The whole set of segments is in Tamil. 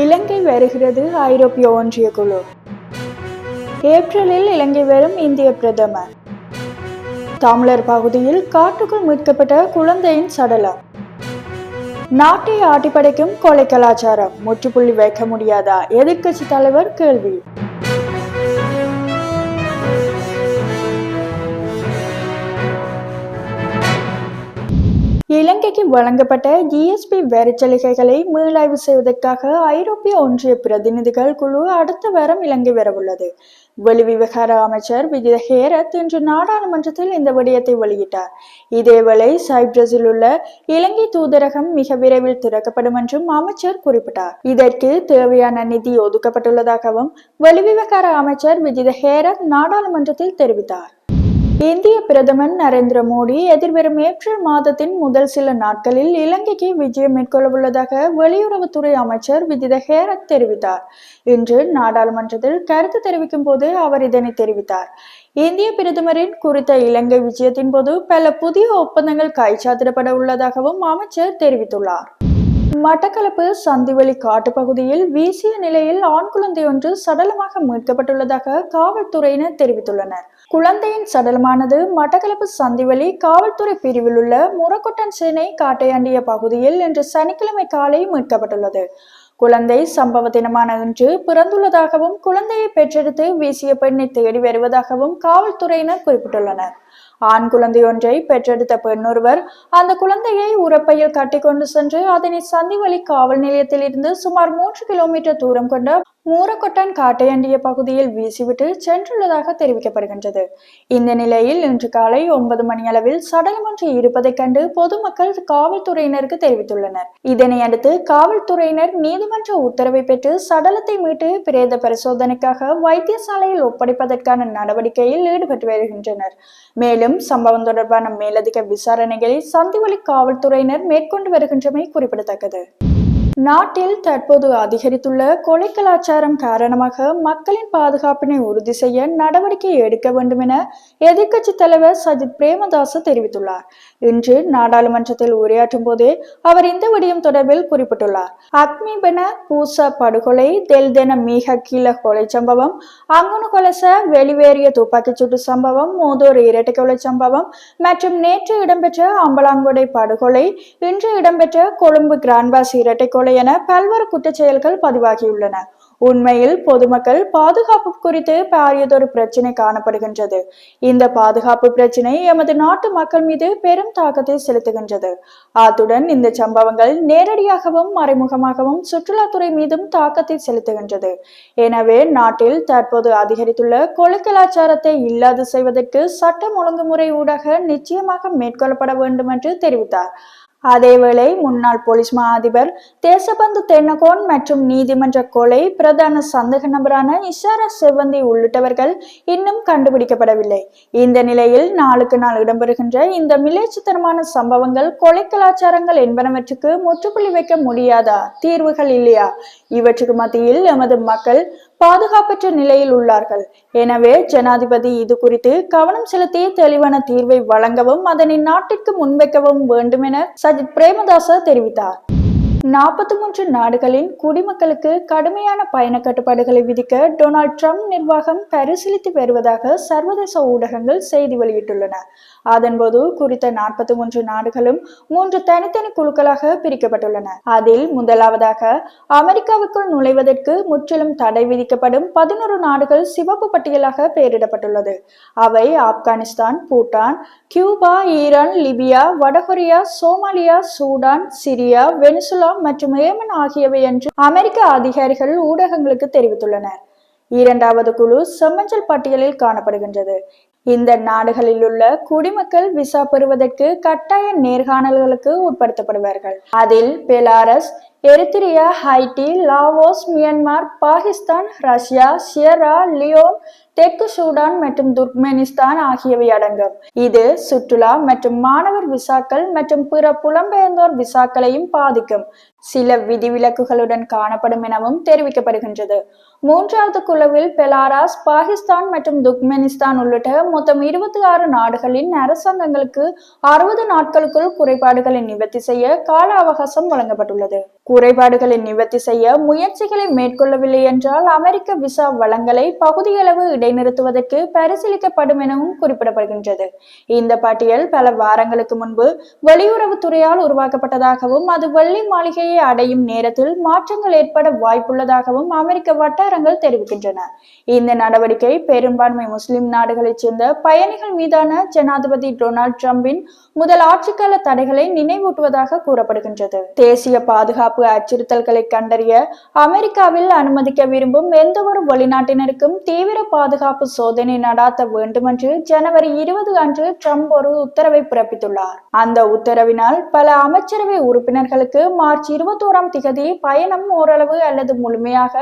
இலங்கை வருகிறது ஐரோப்பிய ஒன்றிய குழு. ஏப்ரலில் இலங்கை வரும் இந்திய பிரதமர். தமிழர் பகுதியில் காட்டுக்குள் மீட்கப்பட்ட குழந்தையின் சடலம். நாட்டை ஆட்டிப்படைக்கும் கொலை கலாச்சாரம் முற்றுப்புள்ளி வைக்க முடியாதா? எதிர்க்கட்சி தலைவர் கேள்வி. இலங்கைக்கு வழங்கப்பட்ட ஜிஎஸ்பி வரிச்சலுகைகளை மீளாய்வு செய்வதற்காக ஐரோப்பிய ஒன்றிய பிரதிநிதிகள் குழு அடுத்த வாரம் இலங்கை வரவுள்ளது. வெளிவிவகார அமைச்சர் விஜித ஹேரத் இன்று நாடாளுமன்றத்தில் இந்த விடயத்தை வெளியிட்டார். இதேவேளை சைப்ரஸில் உள்ள இலங்கை தூதரகம் மிக விரைவில் திறக்கப்படும் என்றும் அமைச்சர் குறிப்பிட்டார். இதற்கு தேவையான நிதி ஒதுக்கப்பட்டுள்ளதாகவும் வெளிவிவகார அமைச்சர் விஜித ஹேரத் நாடாளுமன்றத்தில் தெரிவித்தார். இந்திய பிரதமர் நரேந்திர மோடி எதிர்வரும் ஏப்ரல் மாதத்தின் முதல் சில நாட்களில் இலங்கைக்கு விஜயம் மேற்கொள்ளவுள்ளதாக வெளியுறவுத்துறை அமைச்சர் விஜித ஹேரத் தெரிவித்தார். இன்று நாடாளுமன்றத்தில் கருத்து தெரிவிக்கும் போது அவர் இதனை தெரிவித்தார். இந்திய பிரதமரின் குறித்த இலங்கை விஜயத்தின் போது பல புதிய ஒப்பந்தங்கள் கைச்சாத்திடப்பட உள்ளதாகவும் அமைச்சர் தெரிவித்துள்ளார். மட்டக்களப்பு சந்திவெளி காட்டுப்பகுதியில் வீசிய நிலையில் ஆண் குழந்தை ஒன்று சடலமாக மீட்கப்பட்டுள்ளதாக காவல்துறையினர் தெரிவித்துள்ளனர். குழந்தையின் சடலமானது மட்டக்களப்பு சந்திவெளி காவல்துறை பிரிவில் உள்ள முரக்கொட்டன் சேனை காட்டையாண்டிய பகுதியில் இன்று சனிக்கிழமை காலை மீட்கப்பட்டுள்ளது. குழந்தை சம்பவ தினமான இன்று பிறந்துள்ளதாகவும் குழந்தையை பெற்றெடுத்து வீசிய பெண்ணை தேடி வருவதாகவும் காவல்துறையினர் குறிப்பிட்டுள்ளனர். ஆண் குழந்தை ஒன்றை பெற்றெடுத்த பெண்ணொருவர் அந்த குழந்தையை உரப்பையில் கட்டிக்கொண்டு சென்று அதனை சந்திவழி காவல் நிலையத்தில் இருந்து சுமார் மூன்று கிலோமீட்டர் தூரம் கொண்ட மூரக்கொட்டான் காட்டையண்டிய பகுதியில் வீசிவிட்டு சென்றுள்ளதாக தெரிவிக்கப்படுகின்றது. இந்த நிலையில் இன்று காலை ஒன்பது மணியளவில் சடலம் ஒன்று இருப்பதைக் கண்டு பொதுமக்கள் காவல்துறையினருக்கு தெரிவித்துள்ளனர். இதனை அடுத்து காவல்துறையினர் நீதிமன்ற உத்தரவை பெற்று சடலத்தை மீட்டு பிரேத பரிசோதனைக்காக வைத்தியசாலையில் ஒப்படைப்பதற்கான நடவடிக்கையில் ஈடுபட்டு வருகின்றனர். மேலும் சம்பவம் தொடர்பான மேலதிக விசாரணைகளை சந்திவழி காவல்துறையினர் மேற்கொண்டு வருகின்றமை குறிப்பிடத்தக்கது. நாட்டில் தற்போது அதிகரித்துள்ள கொலை கலாச்சாரம் காரணமாக மக்களின் பாதுகாப்பினை உறுதி செய்ய நடவடிக்கை எடுக்க வேண்டும் என எதிர்க்கட்சி தலைவர் சஜித் பிரேமதாச தெரிவித்துள்ளார். இன்று நாடாளுமன்றத்தில் உரையாற்றும் போதே அவர் இந்த விடயம் தொடர்பில் குறிப்பிட்டுள்ளார். அக்மிபென பூச படுகொலை தெல்தென மீக கீழ கொலை சம்பவம் அங்குனு கொலச வெளிவேறிய துப்பாக்கிச் சூட்டு சம்பவம் மூதோர் இரட்டை கொலை சம்பவம் மற்றும் நேற்று இடம்பெற்ற அம்பலாங்கொடை படுகொலை இன்று இடம்பெற்ற கொழும்பு கிராண்ட்பாஸ் இரட்டை கொலை என பல்வேறு குற்றச்செயல்கள் பதிவாகியுள்ளன. உண்மையில் பொதுமக்கள் பாதுகாப்பு குறித்து பாரியதொரு பிரச்சினை காணப்படுகின்றது. இந்த பாதுகாப்பு பிரச்சினை எமது நாட்டு மக்கள் மீது பெரும் தாக்கத்தை செலுத்துகின்றது. அத்துடன் இந்த சம்பவங்கள் நேரடியாகவும் மறைமுகமாகவும் சுற்றுலாத்துறை மீதும் தாக்கத்தை செலுத்துகின்றது. எனவே நாட்டில் தற்போது அதிகரித்துள்ள கொலை கலாச்சாரத்தை இல்லாது செய்வதற்கு சட்டம் ஒழுங்குமுறை ஊடாக நிச்சயமாக மேற்கொள்ளப்பட வேண்டும் என்று தெரிவித்தார். அதேவேளை முன்னாள் போலீஸ் மா அதிபர் தேசபந்து தென்னகோன் மற்றும் நீதிமன்ற கொலை பிரதான சந்தேக நபரான இஷாரா செவ்வந்தி உள்ளிட்டவர்கள் இன்னும் கண்டுபிடிக்கப்படவில்லை. இந்த நிலையில் நாளுக்கு நாள் இடம்பெறுகின்ற இந்த மிலேச்சத்தனமான சம்பவங்கள் கொலை கலாச்சாரங்கள் என்பனவற்றுக்கு முற்றுப்புள்ளி வைக்க முடியாதா தீர்வுகள் இல்லையா? இவற்றுக்கு மத்தியில் எமது மக்கள் பாதுகாப்பற்ற நிலையில் உள்ளார்கள். எனவே ஜனாதிபதி இது குறித்து கவனம் செலுத்தி தெளிவான தீர்வை வழங்கவும் அதனை நாட்டிற்கு முன்வைக்கவும் வேண்டும் என சஜித் பிரேமதாச தெரிவித்தார். நாற்பத்தி மூன்று நாடுகளின் குடிமக்களுக்கு கடுமையான பயண கட்டுப்பாடுகளை விதிக்க டொனால்ட் ட்ரம்ப் நிர்வாகம் பரிசீலித்து வருவதாக சர்வதேச ஊடகங்கள் செய்தி வெளியிட்டுள்ளன. அதன்போது குறித்த நாற்பத்தி மூன்று நாடுகளும் மூன்று தனித்தனி குழுக்களாக பிரிக்கப்பட்டுள்ளன. அதில் முதலாவதாக அமெரிக்காவுக்குள் நுழைவதற்கு முற்றிலும் தடை விதிக்கப்படும் பதினோரு நாடுகள் சிவப்பு பட்டியலாக பெயரிடப்பட்டுள்ளது. அவை Afghanistan Bhutan Cuba Iran Libya வடகொரியா சோமாலியா சூடான் சிரியா வெனிசுலா மற்றும் ஏமன் ஆகியவை என்று அமெரிக்க அதிகாரிகள் ஊடகங்களுக்கு தெரிவித்துள்ளனர். இரண்டாவது குழு செம்மஞ்சள் பட்டியலில் காணப்படுகின்றது. இந்த நாடுகளில் உள்ள குடிமக்கள் விசா பெறுவதற்கு கட்டாய நேர்காணல்களுக்கு உட்படுத்தப்படுவார்கள். அதில் Belarus Eritrea Haiti Laos Myanmar Pakistan Russia Sierra Leone தெற்கு சூடான் மற்றும் துர்க்மெனிஸ்தான் ஆகியவை அடங்கும். இது சுற்றுலா மற்றும் மாணவர் விசாக்கள் மற்றும் பிற புலம்பெயர்ந்தோர் விசாக்களையும் பாதிக்கும். சில விதிவிலக்குகளுடன் காணப்படும் எனவும் தெரிவிக்கப்படுகின்றது. மூன்றாவது குழுவில் பெலாராஸ் பாகிஸ்தான் மற்றும் துக்மெனிஸ்தான் உள்ளிட்ட மொத்தம் இருபத்தி ஆறு நாடுகளின் அரசாங்கங்களுக்கு அறுபது நாட்களுக்குள் குறைபாடுகளை நிவர்த்தி செய்ய கால அவகாசம் வழங்கப்பட்டுள்ளது. குறைபாடுகளை நிவர்த்தி செய்ய முயற்சிகளை மேற்கொள்ளவில்லை என்றால் அமெரிக்க விசா வளங்களை பகுதியளவு இடைநிறுத்துவதற்கு பரிசீலிக்கப்படும் எனவும் குறிப்பிடப்படுகின்றது. இந்த பட்டியல் பல வாரங்களுக்கு முன்பு வெளியுறவுத்துறையால் உருவாக்கப்பட்டதாகவும் அது வெள்ளி மாளிகையை அடையும் நேரத்தில் மாற்றங்கள் ஏற்பட வாய்ப்புள்ளதாகவும் அமெரிக்க வட்டாரங்கள் தெரிவிக்கின்றன. இந்த நடவடிக்கை பெரும்பான்மை முஸ்லிம் நாடுகளைச் சேர்ந்த பயணிகள் மீதான ஜனாதிபதி டொனால்ட் ட்ரம்பின் முதல் ஆட்சிக்கால தடைகளை நினைவூட்டுவதாக கூறப்படுகின்றது. தேசிய பாதுகாப்பு பாதுகாப்பு அச்சுறுத்தல்களை கண்டறிய அமெரிக்காவில் அனுமதிக்க விரும்பும் எந்த ஒரு வெளிநாட்டினருக்கும் தீவிர பாதுகாப்பு சோதனை நடாத்த வேண்டும் என்று ஜனவரி இருபது அன்று ட்ரம்ப் ஒரு உத்தரவை பிறப்பித்துள்ளார். அந்த உத்தரவினால் பல அமைச்சரவை உறுப்பினர்களுக்கு மார்ச் இருபத்தோராம் திகதி பயணம் ஓரளவு அல்லது முழுமையாக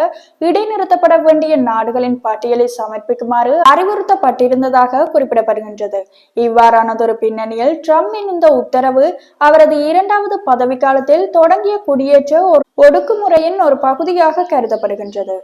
இடைநிறுத்தப்பட வேண்டிய நாடுகளின் பட்டியலை சமர்ப்பிக்குமாறு அறிவுறுத்தப்பட்டிருந்ததாக குறிப்பிடப்படுகின்றது. இவ்வாறானதொரு பின்னணியில் ட்ரம்பின் இந்த உத்தரவு அவரது இரண்டாவது பதவிக்காலத்தில் தொடங்கிய குடியே குடியேற்ற ஒரு ஒடுக்குமுறையின் ஒரு பகுதியாக கருதப்படுகின்றது.